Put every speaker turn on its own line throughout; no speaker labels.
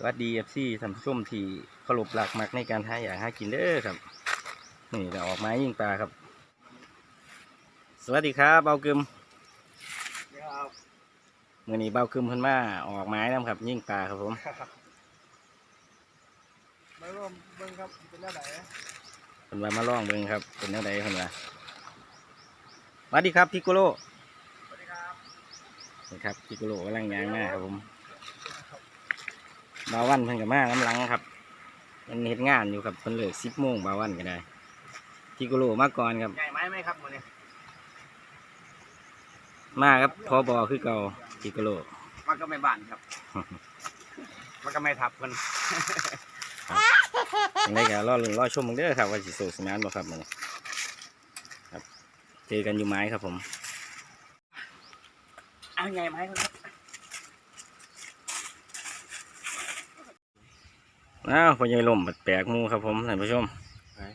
สวัสดีเอฟซีท่านผู้ชมที่เคารพหลักมักในการหาอยากหากินเด้อครับ นี่เราออกไม้ยิงปลาครับ สวัสดีครับเบากึม
ครับ
มื่อนี้เบากึมเพิ่นมาออกไม้นํครับ ยิงปลาครับผม
มาร่วมเบิ่งครับเป็นยังไง
เพิ่นว่ามาล่องเบิ่งครับ เป็นแนวใดเพิ่นว่าสวัสดีครับพิกโกโล
สวัสดีครับ
นี่ครับพิกโกโลกำลังยางมาครับผม บาวันเพิ่นกับมาน้ำหลังครับมันเฮ็ดงานอยู่ครับเพิ่นเลิกสิบโมงบาวันก็ได้พิกโกโลมาก่อนครับ
ใหญ่ไหมไหมครับมื้อนี้
มาครับพอบอคือเก่าพิกโกโล
มันก็ไม่บ้านครับ มันก็ไม่ทับกัน
ยังไงก็รอลุ้นรอชมมึงเด้อครับว่าสิโซสมานบ่ครับมันครับ เจอกันอยู่ไม้ครับผม
เอาใหญ่ไหมครับ
อ้าวพอใหญ่ลมแปลกๆหมูครับผมท่านผู้ชม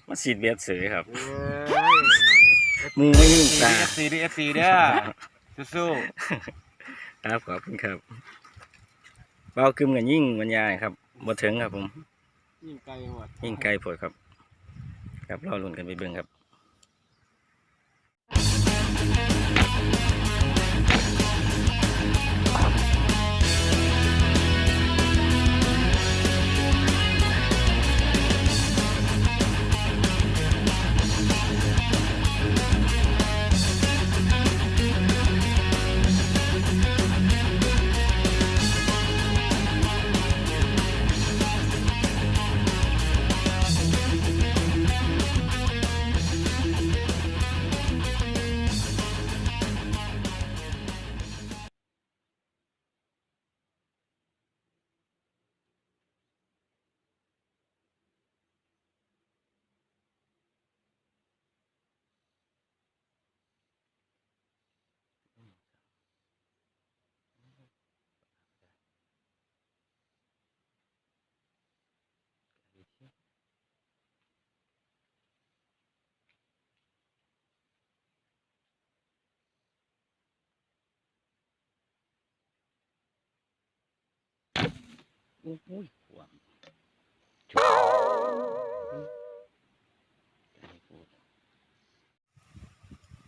มาสีดเบียดเสือครับหมูไม่ยิ่งตา
ซีดีเอสซีเด้อสู้
ครับขอบคุณครับเบาคึมกันยิ่งบรรยายครับบ่ถึงครับผม
ๆยิ่งไกลหมด
ยิ่งไกลโผดครับ ครับรอลุ้นกันไปเบิ่งครับ โอ้โหหวม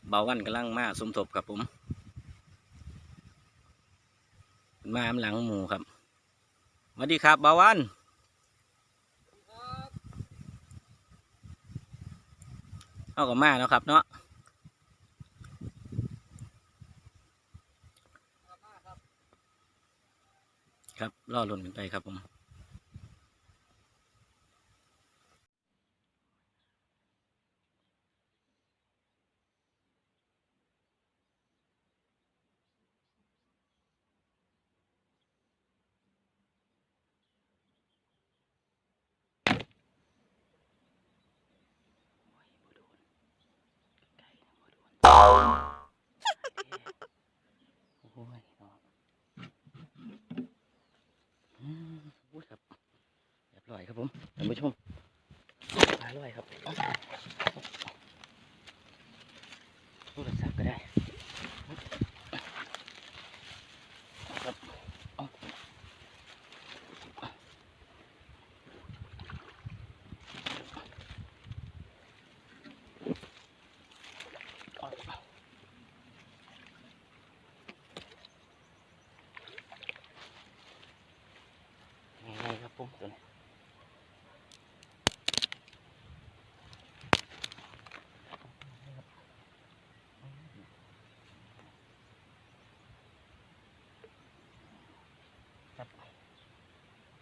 เบาวันกำลังมาสมทบครับผมมาอำหลังหมูครับสวัสดีครับเบาวันเอากับมาแล้วครับเนาะ ครับรอลุ่นกันไปครับผมโอ้ยเนาะอืมพูดครับเรียบร้อย ครับผมท่านผู้ชมปลาลอยครับโทรศัพท์ก็ได้ครับเอายังไงครับผมตัวนี้ ครับ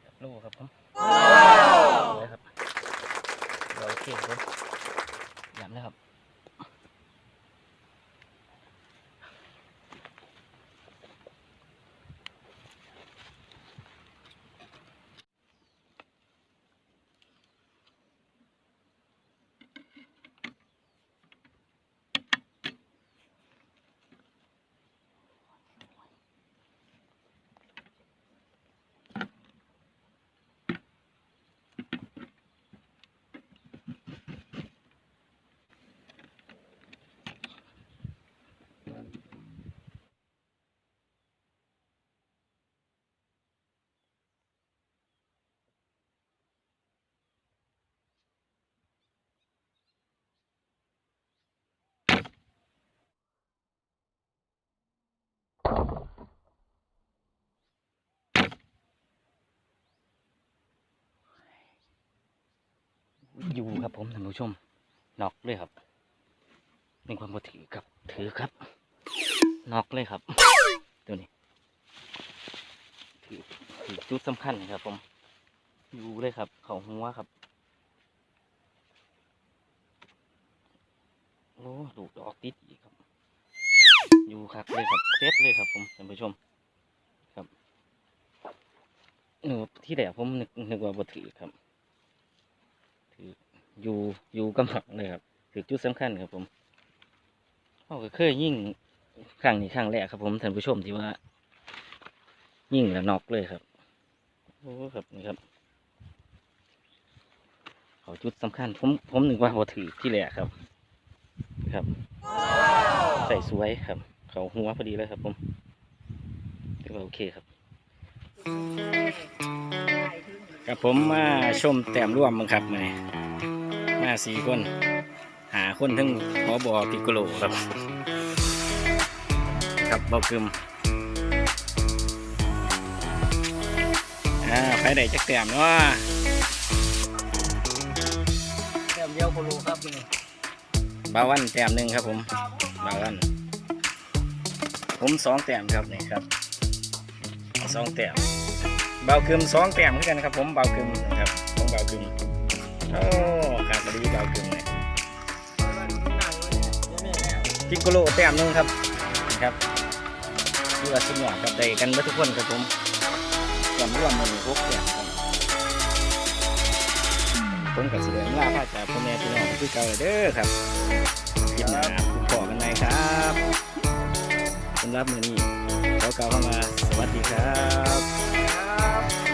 ครับลูกครับผมเลยครับเราโอเคครับผมย้ำนะครับ อยู่ครับผมท่านผู้ชมนอกเลยครับมีความบ่ถือครับถือครับนอกเลยครับตัวนี้ถือถือจุดสำคัญครับผมอยู่เลยครับ เขาหัวครับโอ้ลูกดอกติดอีกครับ อยู่ครับเลยครับเซฟเลยครับผมท่านผู้ชม ครับเออที่แรกผมนึกนึกว่าบ่ถือครับ อยู่อยู่กำลังเลยครับถือจุดสำคัญครับผมเขาก็เคยยิ่งครั้งนี้ครั้งแรกครับ ผมท่านผู้ชมที่ว่า ยิ่งแล้วนอกเลยครับโอ้ครับนี่ครับเขาจุดสำคัญ ผมผมนึกว่าบ่ถือที่แรกครับ ครับ ใส่สวยครับ เขาหัวพอดีเลยครับ ผมถือว่าโอเคครับกับผมมาชมแต้มร่วมมั้งครับมานี่ มาสี่คน หาคนทั้งพอบอปิกโกโลครับ ครับเบากึมอ่าไปไหนจักแต้มเนาะ
แต้มเดียวโคโลครับนี่
บาวันแต้มหนึ่งครับผมบาวัน ผมสองแต้มครับนี่ครับสองแต้มเบากึมสองแต้มเหมือนกันครับผมเบากึมนะครับของเบากึม พิกโกโลแต้มนึงครับนะครับที่ว่าสมอดกับใจกันเมื่อทุกคนครับผมรวมร่วมมันพวกแต้มครับผมกับเสือลาพาจากพ่อแม่พี่น้องคือเก่าเลยเด้อครับยินดีครับขอกันไหนครับสำหรับมือนี้ขอกล่าวเข้ามาสวัสดีครับ